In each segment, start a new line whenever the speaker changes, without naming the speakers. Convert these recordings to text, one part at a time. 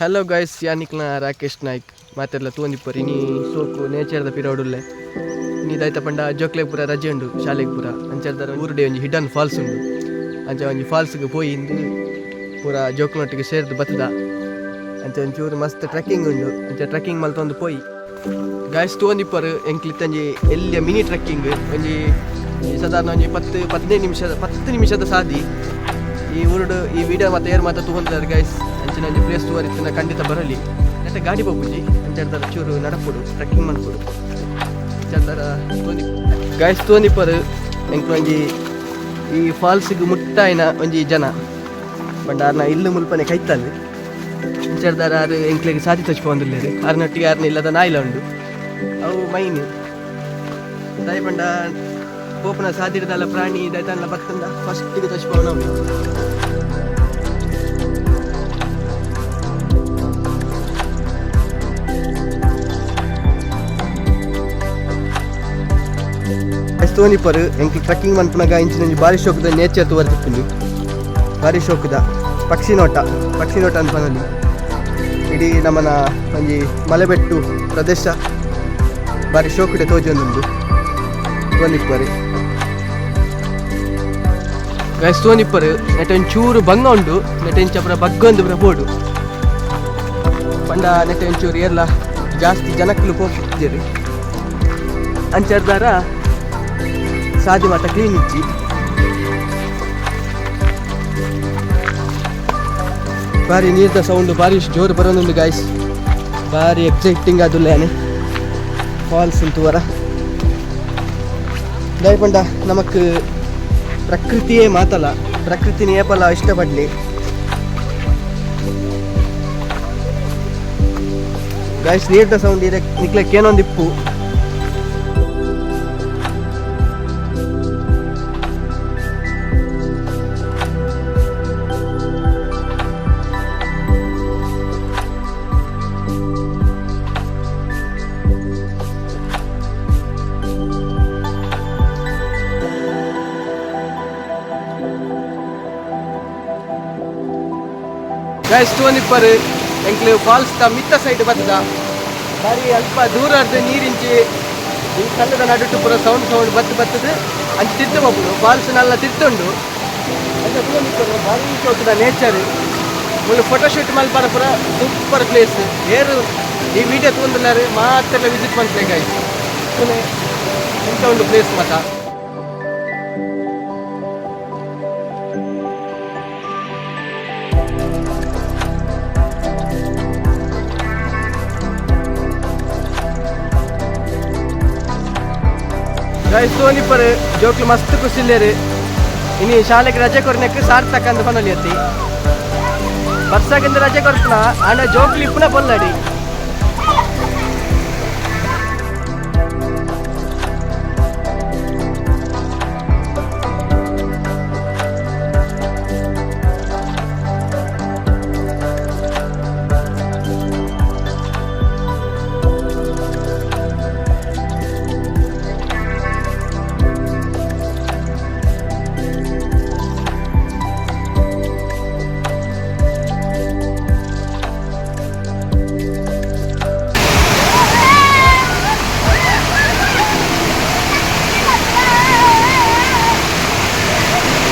Hello guys ಯಾನಿಕ್ನ ರಾಕೇಶ್ ನಾಯ್ಕ್ ಮಾತೆಲ್ಲ ತೂಂದಿಪ್ಪರಿ ನೀ ಸೋಕು ನೇಚರ್ದ ಪಿರೋಡುಲ್ಲೆ ನೀ ದೈತ ಪಂಡ ಜೋಕ್ಲೆಗ್ ಪೂರ ರಜೆ ಉಂಡು ಶಾಲೆಗೆ ಪೂರ ಅಂಚರ್ದಾರ ಊರುಡೆ ಒಂಜಿ ಹಿಡನ್ ಫಾಲ್ಸ್ ಉಂಡು. ಅಂಚ ಒಂಜಿ ಫಾಲ್ಸ್ಗೆ ಪೋಯಿ ಇಂದು ಪೂರ ಜೋಕ್ನೊಟ್ಟಿಗೆ ಸೇರ್ದು ಬತ್ತದ. ಅಂಚ ಒಂಚೂರು ಮಸ್ತ್ ಟ್ರೆಕ್ಕಿಂಗ್ ಉಂಡು. ಅಂಚ ಟ್ರೆಕ್ಕಿಂಗ್ ಮಲ್ತೊಂದು ಪೋಯಿ. ಗಾಯ್ಸ್ ತೂಂದಿಪ್ಪರು ಎಂಕ್ಲಿತ್ತಂಜಿ ಎಲ್ಲಿಯ ಮಿನಿ ಟ್ರೆಕ್ಕಿಂಗ್ ಒಂಜಿ ಸಾಧಾರಣ ಒಂಜಿ ಪತ್ತು, ಪದಿನೈದು ನಿಮಿಷದ, ಪತ್ತು ನಿಮಿಷದ ಸಾದಿ. ಈ ಊರುಡು ಈ ವಿಡಿಯೋ ಮತ್ತೆ ಏರ್ ಮಾತ್ರ ತಗೊಂಡಿದ್ದಾರೆ ಗೈಸ್ ಅಂಚಿನ ಪ್ಲೇಸ್ ತೋರಿತ್ತಿನ ಖಂಡಿತ ಬರಲಿ. ಮತ್ತೆ ಗಾಡಿ ಬಗ್ಗುಜಿ ಅಂತ ಹೇಳ್ತಾರೆ, ಚೂರು ನಡಪುಡು ಟ್ರೆಕ್ಕಿಂಗ್ ಮಾಡ್ಕೊಡು. ಅಂಚಾಡ್ದಾರ ತೋನಿ ಗೈಸ್ ತೋನಿಪ್ಪರು ಎಂಕ್ ಒಂಜಿ ಈ ಫಾಲ್ಸಿಗೆ ಮುಟ್ಟಾಯಿನ ಒಂಜಿ ಜನ. ಬಂಡಾರ್ನ ಇಲ್ಲು ಮುಲ್ಪನೆ ಕೈತಲ್ಲಿ. ಅಂಚಾಡ್ದಾರ ಆರು ಎಂಕ್ಲಿಗೆ ಸಾದಿ ತಚ್ಕೊಂದಿಲ್ಲೇರಿ ಆರ್ನೊಟ್ಟಿಗೆ ಆರ್ನ ಇಲ್ಲದ ನಾಯಿಲ ಉಂಡು. ಅವು ಮೈನ್. ದಯ ಪಂಡ ಪೋಪನ ಸಾದಿಡ್ದಲ್ಲ ಪ್ರಾಣಿ ದೈತಲ್ಲ ಬತ್ತಂದ ಫಸ್ಟಿಗೆ ತಚ್ಕೊಂಡು ಎಸ್ತೋನಿಪ್ಪರು ಎಂಕ್ ಟ್ರೆಕ್ಕಿಂಗ್ ಮನ್ಪುನಾಗ ಇಂಚಿನ ಬಾರಿ ಶೋಕದ ನೇಚರ್ ತೋರ್ತಿಪ್ಪುಂಡು ಬಾರಿ ಶೋಕದ ಪಕ್ಷಿ ನೋಟ ಪಕ್ಷಿ ನೋಟ ಅಂತ ಬಂದಲ್ಲಿ ಇಡೀ ನಮ್ಮನ ಒಂಜಿ ಮಲೆಬೆಟ್ಟು ಪ್ರದೇಶ ಬಾರಿ ಶೋಕುಡೆ ತೋಜೊಂದುಂಡು ತೋನಿಪ್ಪರು ಗೈಸ್ ತೋನಿಪ್ಪರು ನೆಟ ಒಂಚೂರು ಬಂಗ ಉಂಡು ನೆಟ ಇಂಚಪುರ ಬಗ್ಗೊಂದು ಪುರ ಬೋಡು ಪಂಡ ನೆಟ ಒಂಚೂರು ಎಲ್ಲ ಜಾಸ್ತಿ ಜನಕ್ಕಲು ಹೋಗ್ತಿದ್ದೀರಿ ಅಂಚರ್ದಾರ ಸಾದಿ ಮಾತ ಕ್ಲೀನ್ ಇಚ್ಚಿ ಬಾರಿ ನೀರ್ದ ಸೌಂಡ್ ಬಾರಿ ಜೋರು ಬರೋನುಂಡು ಗಾಯ್ಸ್ ಬಾರಿ ಎಕ್ಸೈಟಿಂಗ್ ಅದುಲ್ಲೇನೆ ಫಾಲ್ಸ್ ಉಂಟು ವರ ದಯಪಂಡ ನಮಕ್ ಪ್ರಕೃತಿಯೇ ಮಾತಲ್ಲ ಪ್ರಕೃತಿ ನೇಪಲ್ಲ ಇಷ್ಟಪಡಲಿ ಗಾಯ್ಸ್ ನೀರ್ದ ಸೌಂಡ್ ಇದೆ ನಿಕ್ಲಕ್ಕೆ ಏನೊಂದು ಗೈಸ್ ಪರ್ ಎಂಕ್ಲು ಫಾಲ್ಸ್ ದ ಮಿತ್ತ ಸೈಡ್ ಬತ್ತದ ಬಾರಿ ಅಲ್ಪ ದೂರ ಅರ್ಧ ನೀರಿಂಚಿ, ಈ ಕಲ್ಲದ ನಡುಟು ಪೂರ ಸೌಂಡ್ ಸೌಂಡ್ ಬತ್ತು ಬತ್ತದು. ಅಂಚೆ ತಿರ್ತು ಹೋಗ್ಬೋದು. ಫಾಲ್ಸ್ ನಲ್ಲ ತಿರ್ತುಂಡು ಅಂತ ತೋನಿಪ್ಪರು ಬಾರಿ ಚೋಕದ ನೇಚರ್ ಮುಳ್ಳು ಫೋಟೋಶೂಟ್ ಮಲ್ಪರ ಪುರ. ಸೂಪರ್ ಪ್ಲೇಸ್ ಏರು, ಈ ವಿಡಿಯೋ ತೊಗೊಂಡಿಲ್ಲಾರೆ ಮಾತ್ರ ವಿಸಿಟ್ ಮಾಡ್ತೇವೆ ಗೈಸ್ ಎಂತ ಒಂದು ಪ್ಲೇಸ್ ಮಾತ ಗೈಸ್ ಸೋನಿಪ್ಪರ್ ಜೋಕ್ಲು ಮಸ್ತ್ ಖುಷಿಲ್ಲೇರು ಇನ್ನು ಶಾಲೆಗೆ ರಜೆ ಕೊರ್ನಕ್ಕೆ ಸಾರ್ಥಕ ಅಂತ ಕೊನಲಿ ಅತ್ತಿ ಬರ್ಸಾಗಿಂದ ರಜೆ ಕೊರ್ತನ ಆಂಡ ಜೋಕ್ಲಿ ಇಪ್ಪುನ ಬೊಲ್ಲಡಿ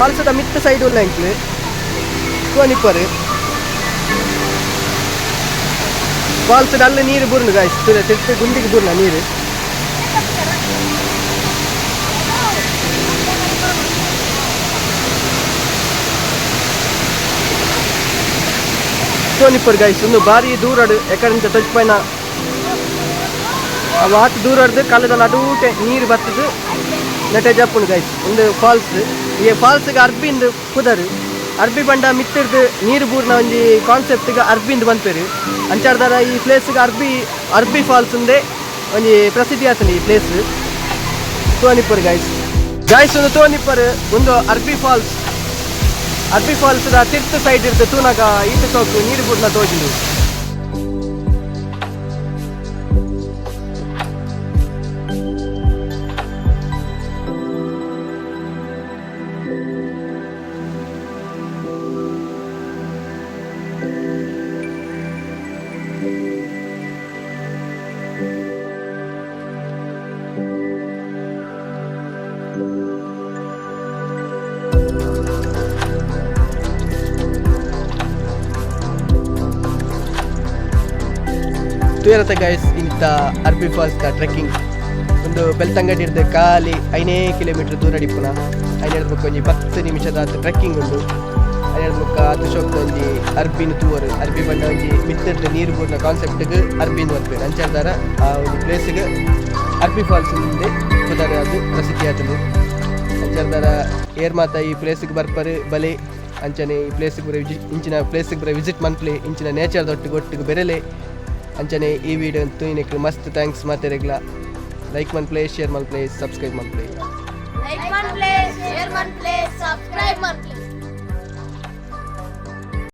ಫಾಲ್ಸದ ಮಿತ್ತ ಸೈಡ್ ಉಲ್ಲ ಇಂಕ್ಲು ಸೋನಿಪ್ಪರ್ ಫಾಲ್ಸದ ಅಲ್ಲಿ ನೀರು ಬುರ್ನು ಗಾಯ್ಸ್ ತಿರ್ತು ಗುಂಡಿಗೆ ಬುರ್ನ ನೀರು. ಸೋನಿಪ್ಪರ್ ಗಾಯ್ಸ್ ಒಂದು ಬಾರಿ ದೂರಡು ಎಕಡೆಂತ ತೊಜ್ಪೈನ ಆ ವಾಟ್ ದೂರಡ್ದು ಕಲ್ಲದ ನಡುಟೆ ನೀರು ಬತ್ತದು ನೆಟೆ ಜಪ್ಪುಂಡು ಗೈಸ್ ಒಂದು ಫಾಲ್ಸ್ ಈ ಫಾಲ್ಸ್ಗೆ ಅರ್ಬಿಂದು ಕುದರು. ಅರ್ಬಿ ಬಂಡ ಮಿತ್ತಿರ್ದು ನೀರು ಬೂರ್ನ ಒಂಜಿ ಕಾನ್ಸೆಪ್ಟ್ಗೆ ಅರ್ಬಿಂದು ಬಂದ್ಪೇರು ಅಂಚಾಡ್ದಾರ ಈ ಪ್ಲೇಸ್ಗೆ ಅರ್ಬಿ ಅರ್ಬಿ ಫಾಲ್ಸ್ ಒಂದೇ ಒಂಜಿ ಪ್ರಸಿದ್ಧಿ ಆತನ ಈ ಪ್ಲೇಸ್ ತೋನಿಪ್ಪರು ಗಾಯ್ಸ್ ಗಾಯ್ಸ್ ಒಂದು ತೋನಿಪ್ಪರ್ ಒಂದು ಅರ್ಬಿ ಫಾಲ್ಸ್ ಅರ್ಬಿ ಫಾಲ್ಸ್ ತಿರ್ತು ಸೈಡ್ ಇರ್ದು ತೂನಾಗ ಈತ ಸೋಕು ನೀರು ಬೂರ್ನ ತೋಜಿಲು ತೂಯರತ ಗೈಸ್ ಇಂತ ಅರ್ಬಿ ಫಾಲ್ಸ್ ಟ್ರೆಕ್ಕಿಂಗ್ ಒಂದು ಬೆಲ್ತಂಗಡಿ ಹಿಡ್ದು ಖಾಲಿ ಐನೇ ಕಿಲೋಮೀಟರ್ ದೂರ ಅಡಿಪುನ ಐನ ಹಿಡ್ಬೇಕು ಒಂಜಿ ಹತ್ತು ನಿಮಿಷದ ಟ್ರೆಕ್ಕಿಂಗ್ ಉಂಡು ಐನ ಬುಕ್ಕ ಅದು ಶೋಕ್ದ ಒಂಜಿ ಅರ್ಬಿನ ತೂವರು. ಅರ್ಬಿ ಬಂಡ ಒಂಜಿ ನೀರು ಬೂರ್ನ ಕಾನ್ಸೆಪ್ಟ್ಗೆ ಅರ್ಬಿನ ಬರ್ಬೇಕು ಅಂಚಾರ್ದಾರ ಆ ಒಂದು ಪ್ಲೇಸ್ಗೆ ಅರ್ಬಿ ಫಾಲ್ಸ್ ಮುಂದೆ ಪುದರ್ ಅದು ಪ್ರಸಿದ್ಧಿ ಆತದು ಅಂಚಾರ್ದಾರ ಏರ್ ಮಾತ ಈ ಪ್ಲೇಸ್ಗೆ ಬರ್ಪರು, ಬಲೆ, ಅಂಚನೆ ಈ ಪ್ಲೇಸ್ಗೆ ಬರೋ ವಿಜಿ ಇಂಚಿನ ಪ್ಲೇಸ್ಗೆ ಬರೋ ವಿಸಿಟ್ ಮಂತ್ಲಿ ಇಂಚಿನ ನೇಚರ್ ಒಟ್ಟಿಗೆ ಒಟ್ಟಿಗೆ ಬೆರೆಲೆ. ಅಂಚನೆ ಈ ವಿಡಿಯೋ ಇನ್ನಕ್ಕೆ ಮಸ್ತ್ ಥ್ಯಾಂಕ್ಸ್ ಮಾತೆರೆಗ್ಲ ಲೈಕ್ ಮನ್ ಪ್ಲೇ ಶೇರ್ ಮನ್ ಪ್ಲೇ ಸಬ್ಸ್ಕ್ರೈಬ್ ಮನ್ ಪ್ಲೇ.
ಲೈಕ್ ಮನ್ ಪ್ಲೇ ಶೇರ್ ಮನ್ ಪ್ಲೇ ಸಬ್ಸ್ಕ್ರೈಬ್ ಮಾಡ್ಪ್ಲೇ